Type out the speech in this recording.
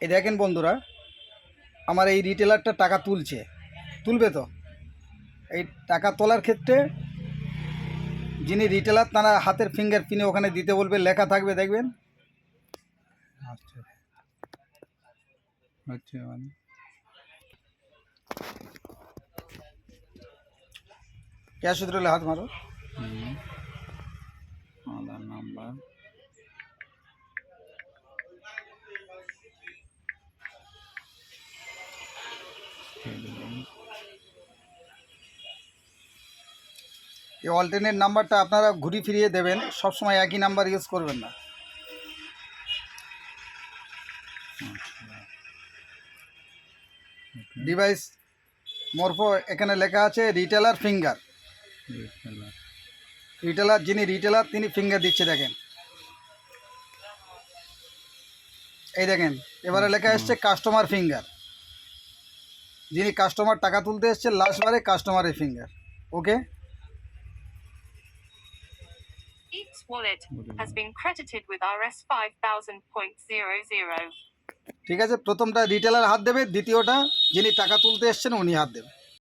এই দেখেন বন্ধুরা আমার এই রিটেলারটা টাকা তুলছে। তুলবে তো? এই টাকা তোলার ক্ষেত্রে যিনি রিটেলার তারা হাতের ফিঙ্গার প্রিন্ট ওখানে দিতে বলবে লেখা থাকবে দেখবেন। আচ্ছা। হচ্ছে মানে। ক্যাশ উতরলে হাত মারো। আধার নাম্বার। এই অল্টারনেট নাম্বারটা আপনারা ঘুরি ফিরিয়ে দেবেন। সব সময় একই নাম্বার ইউজ করবেন না। ডিভাইস মরফো এখানে লেখা আছে রিটেলার ফিঙ্গার রিটেলার যিনি রিটেলার তিনি ফিঙ্গার দিচ্ছে দেখেন। এই দেখেন এবারে লেখা এসছে কাস্টমার ফিঙ্গার যিনি কাস্টমার টাকা তুলতে এসছে লাস্টবারে কাস্টমারের finger okay Each wallet Wallet. has been credited with RS 5000.00. ঠিক আছে প্রথমটা রিটেলার হাত দেবে দ্বিতীয়টা যিনি টাকা তুলতে এসছেন উনি হাত দেবে